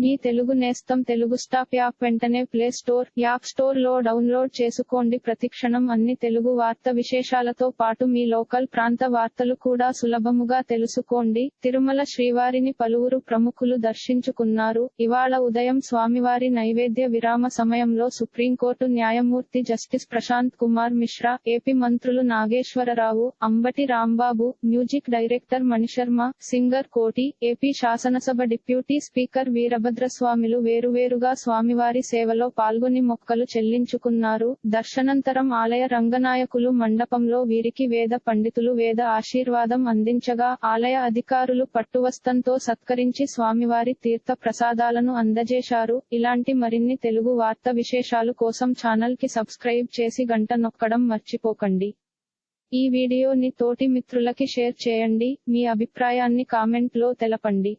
మీ తెలుగు నేస్తం Telugu stop app వెంటనే play store app స్టోర్లో డౌన్లోడ్ చేసుకోండి. ప్రతిక్షణం అన్ని తెలుగు వార్త విశేషాలతో పాటు మీ లోకల్ ప్రాంత వార్తలు కూడా సులభముగా తెలుసుకోండి. తిరుమల శ్రీవారిని పలువురు ప్రముఖులు దర్శించుకున్నారు. ఇవాళ ఉదయం స్వామివారి నైవేద్య విరామ సమయంలో సుప్రీంకోర్టు న్యాయమూర్తి జస్టిస్ ప్రశాంత్ కుమార్ మిశ్రా ఏపీ మంత్రులు Nageswara Rao Ambati Rambabu music director Mani Sharma singer Koti AP శాసనసభ డిప్యూటీ స్పీకర్ వీరభ వీరభద్రస్వామిలు వేరువేరుగా స్వామివారి సేవలో పాల్గొని మొక్కలు చెల్లించుకున్నారు. దర్శనంతరం ఆలయ రంగనాయకులు మండపంలో వీరికి వేద పండితులు వేద ఆశీర్వాదం అందించగా ఆలయ అధికారులు పట్టువస్తంతో సత్కరించి స్వామివారి తీర్థ ప్రసాదాలను అందజేశారు. ఇలాంటి మరిన్ని తెలుగు వార్త విశేషాలు కోసం ఛానల్కి సబ్స్క్రైబ్ చేసి గంట నొక్కడం మర్చిపోకండి. ఈ వీడియోని తోటి మిత్రులకి షేర్ చేయండి. మీ అభిప్రాయాన్ని కామెంట్లో తెలపండి.